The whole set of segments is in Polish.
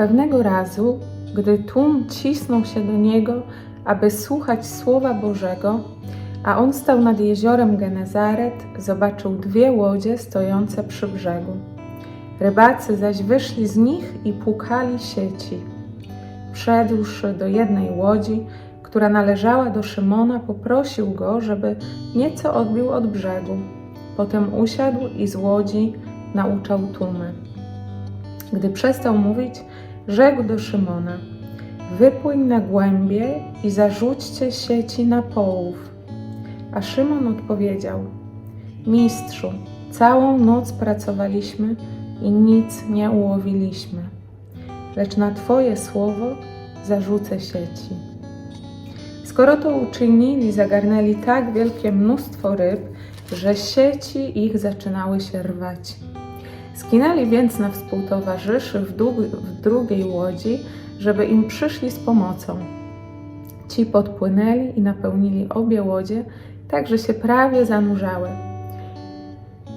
Pewnego razu, gdy tłum cisnął się do niego, aby słuchać słowa Bożego, a on stał nad jeziorem Genezaret, zobaczył dwie łodzie stojące przy brzegu. Rybacy zaś wyszli z nich i płukali sieci. Wszedłszy do jednej łodzi, która należała do Szymona, poprosił go, żeby nieco odbił od brzegu. Potem usiadł i z łodzi nauczał tłumy. Gdy przestał mówić, rzekł do Szymona: Wypłyń na głębie i zarzućcie sieci na połów. A Szymon odpowiedział: Mistrzu, całą noc pracowaliśmy i nic nie ułowiliśmy, lecz na Twoje słowo zarzucę sieci. Skoro to uczynili, zagarnęli tak wielkie mnóstwo ryb, że sieci ich zaczynały się rwać. Skinęli więc na współtowarzyszy w, w drugiej łodzi, żeby im przyszli z pomocą. Ci podpłynęli i napełnili obie łodzie, tak że się prawie zanurzały.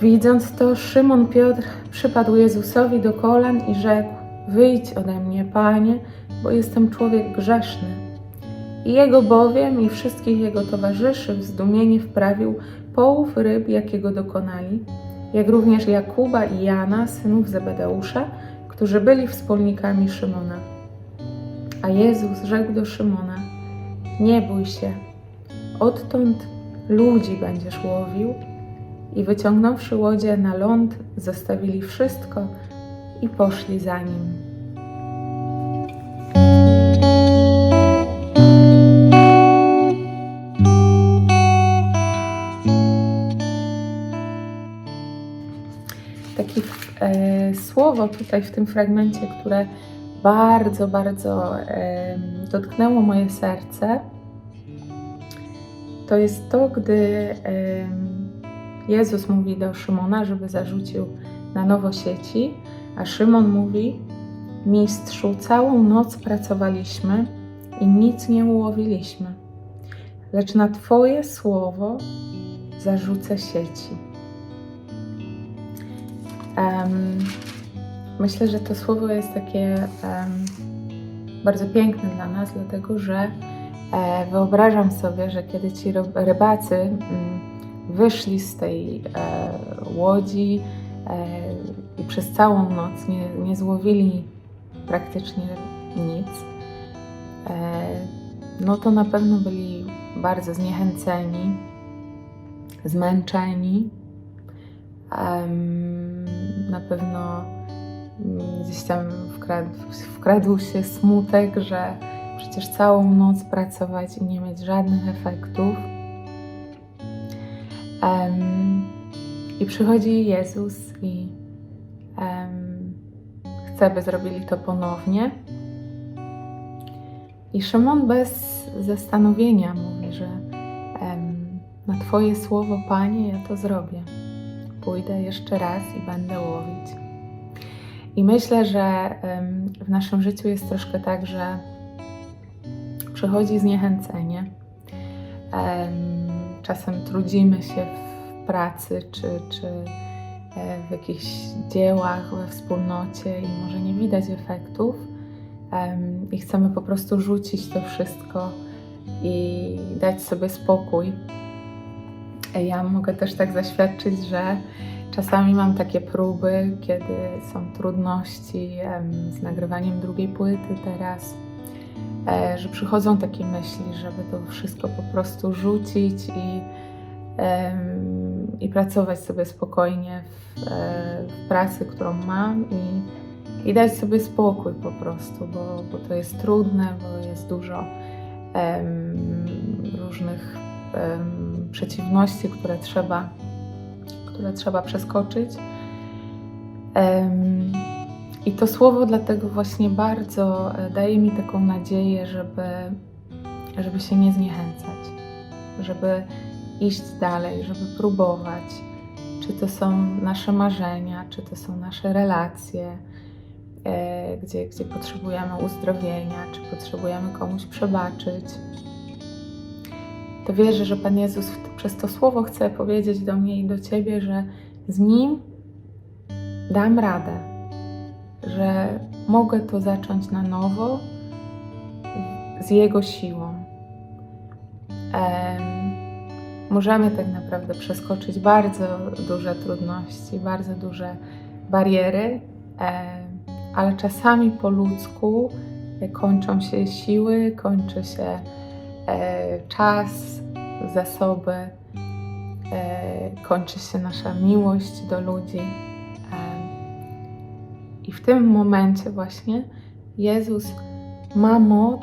Widząc to, Szymon Piotr przypadł Jezusowi do kolan i rzekł: Wyjdź ode mnie, panie, bo jestem człowiek grzeszny. I jego bowiem i wszystkich jego towarzyszy w zdumienie wprawił połów ryb, jakiego dokonali, jak również Jakuba i Jana, synów Zebedeusza, którzy byli wspólnikami Szymona. A Jezus rzekł do Szymona: Nie bój się, odtąd ludzi będziesz łowił. I wyciągnąwszy łodzie na ląd, zostawili wszystko i poszli za nim. Słowo tutaj w tym fragmencie, które bardzo, bardzo e, dotknęło moje serce, to jest to, gdy em, Jezus mówi do Szymona, żeby zarzucił na nowo sieci, a Szymon mówi: Mistrzu, całą noc pracowaliśmy i nic nie ułowiliśmy, lecz na Twoje słowo zarzucę sieci. Em, myślę, że to słowo jest takie em, bardzo piękne dla nas, dlatego że e, wyobrażam sobie, że kiedy ci ryb- rybacy mm, wyszli z tej e, łodzi e, i przez całą noc nie, nie złowili praktycznie nic, e, no to na pewno byli bardzo zniechęceni, zmęczeni. Em, na pewno mm, gdzieś tam wkradł, wkradł się smutek, że przecież całą noc pracować i nie mieć żadnych efektów. Em, I przychodzi Jezus i em, chce, by zrobili to ponownie. I Szymon bez zastanowienia mówi, że em, na Twoje słowo, Panie, ja to zrobię. Pójdę jeszcze raz i będę łowić. I myślę, że w naszym życiu jest troszkę tak, że przychodzi zniechęcenie. Em, Czasem trudzimy się w pracy czy, czy e, w jakichś dziełach, we wspólnocie i może nie widać efektów. I chcemy po prostu rzucić to wszystko i dać sobie spokój. Ja mogę też tak zaświadczyć, że czasami mam takie próby, kiedy są trudności z nagrywaniem drugiej płyty teraz, e, że przychodzą takie myśli, żeby to wszystko po prostu rzucić i, i pracować sobie spokojnie w, e, w pracy, którą mam i, i dać sobie spokój po prostu, bo, bo to jest trudne, bo jest dużo różnych em, przeciwności, które trzeba, które trzeba przeskoczyć. I to słowo dlatego właśnie bardzo e, daje mi taką nadzieję, żeby, żeby się nie zniechęcać, żeby iść dalej, żeby próbować. Czy to są nasze marzenia, czy to są nasze relacje, e, gdzie, gdzie potrzebujemy uzdrowienia, czy potrzebujemy komuś przebaczyć to wierzę, że Pan Jezus przez to słowo chce powiedzieć do mnie i do Ciebie, że z Nim dam radę, że mogę to zacząć na nowo z Jego siłą. Em, możemy tak naprawdę przeskoczyć bardzo duże trudności, bardzo duże bariery, em, ale czasami po ludzku kończą się siły, kończy się czas, zasoby, e, kończy się nasza miłość do ludzi. Em, I w tym momencie właśnie Jezus ma moc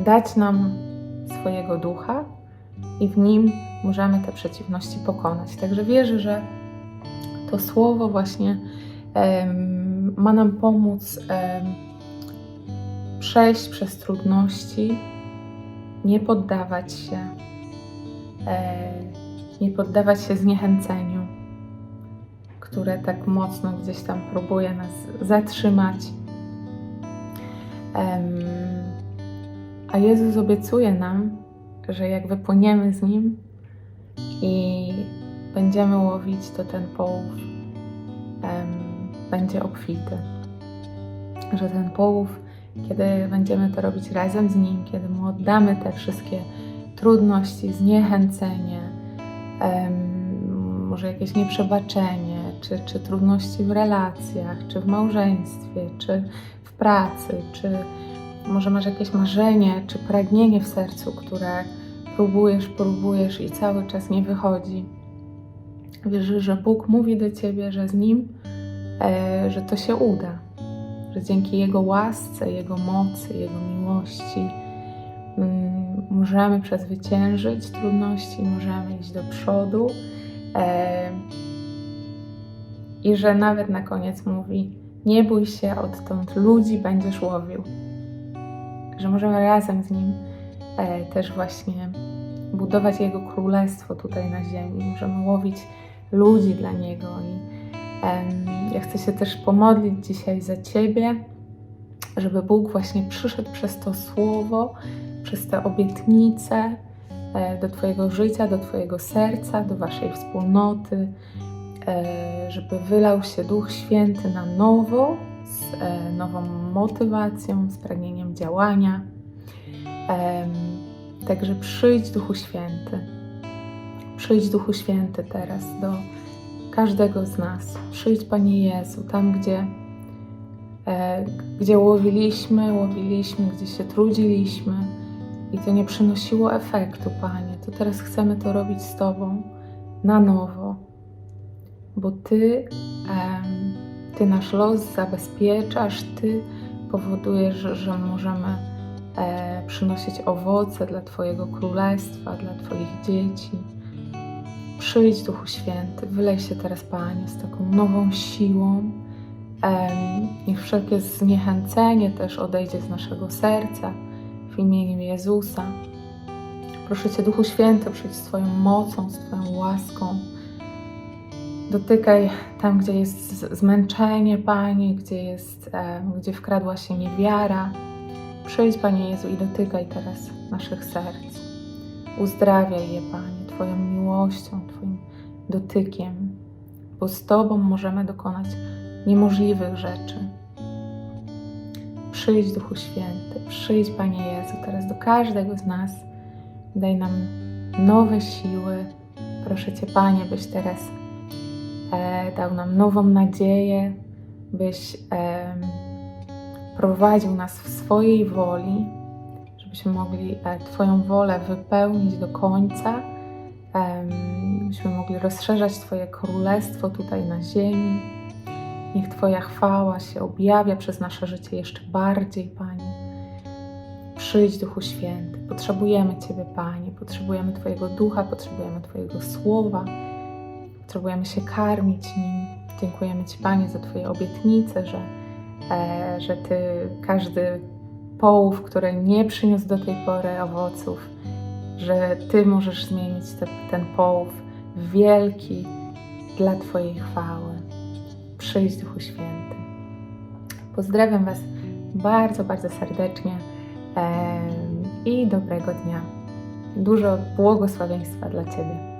dać nam swojego ducha i w nim możemy te przeciwności pokonać. Także wierzę, że to słowo właśnie ma nam pomóc przejść przez trudności, nie poddawać się, e, nie poddawać się zniechęceniu, które tak mocno gdzieś tam próbuje nas zatrzymać. A Jezus obiecuje nam, że jak wypłyniemy z Nim i będziemy łowić, to ten połów będzie obfity. Że ten połów, kiedy będziemy to robić razem z Nim, kiedy Mu oddamy te wszystkie trudności, zniechęcenie, em, może jakieś nieprzebaczenie, czy, czy trudności w relacjach, czy w małżeństwie, czy w pracy, czy może masz jakieś marzenie czy pragnienie w sercu, które próbujesz, próbujesz i cały czas nie wychodzi. Wierzę, że Bóg mówi do ciebie, że z Nim, e, że to się uda, że dzięki Jego łasce, Jego mocy, Jego miłości mm, możemy przezwyciężyć trudności, możemy iść do przodu. E, I że nawet na koniec mówi: Nie bój się, odtąd ludzi będziesz łowił że możemy razem z Nim e, też właśnie budować Jego królestwo tutaj na ziemi. Możemy łowić ludzi dla Niego. I ja chcę się też pomodlić dzisiaj za Ciebie, żeby Bóg właśnie przyszedł przez to słowo, przez te obietnice e, do Twojego życia, do Twojego serca, do Waszej wspólnoty, e, żeby wylał się Duch Święty na nowo, z e, nową motywacją, z pragnieniem działania. Także przyjdź Duchu Święty. Przyjdź Duchu Święty teraz do każdego z nas. Przyjdź Panie Jezu, tam gdzie, e, gdzie łowiliśmy, łowiliśmy, gdzie się trudziliśmy i to nie przynosiło efektu, Panie. To teraz chcemy to robić z Tobą na nowo, bo Ty, em, Ty nasz los zabezpieczasz, Ty powodujesz, że możemy e, przynosić owoce dla Twojego królestwa, dla Twoich dzieci. Przyjdź, Duchu Święty, wylej się teraz, Panie, z taką nową siłą. Niech wszelkie zniechęcenie też odejdzie z naszego serca w imieniu Jezusa. Proszę Cię, Duchu Święty, przyjdź z Twoją mocą, z Twoją łaską. Dotykaj tam, gdzie jest zmęczenie, Panie, gdzie, jest, gdzie wkradła się niewiara. Przyjdź, Panie Jezu, i dotykaj teraz naszych serc. Uzdrawiaj je, Panie, Twoją miłością, Twoim dotykiem, bo z Tobą możemy dokonać niemożliwych rzeczy. Przyjdź, Duchu Święty, przyjdź, Panie Jezu, teraz do każdego z nas. Daj nam nowe siły. Proszę Cię, Panie, byś teraz e, dał nam nową nadzieję, byś em, prowadził nas w swojej woli, żebyśmy mogli e, Twoją wolę wypełnić do końca, byśmy mogli rozszerzać Twoje królestwo tutaj na ziemi. Niech Twoja chwała się objawia przez nasze życie jeszcze bardziej, Panie. Przyjdź, Duchu Święty. Potrzebujemy Ciebie, Panie. Potrzebujemy Twojego ducha, potrzebujemy Twojego słowa. Potrzebujemy się karmić nim. Dziękujemy Ci, Panie, za Twoje obietnice, że, e, że Ty każdy połów, który nie przyniósł do tej pory owoców, że Ty możesz zmienić te, ten połów w wielki dla Twojej chwały. Przyjdź, Duchu Święty. Pozdrawiam Was bardzo, bardzo serdecznie i dobrego dnia. Dużo błogosławieństwa dla Ciebie.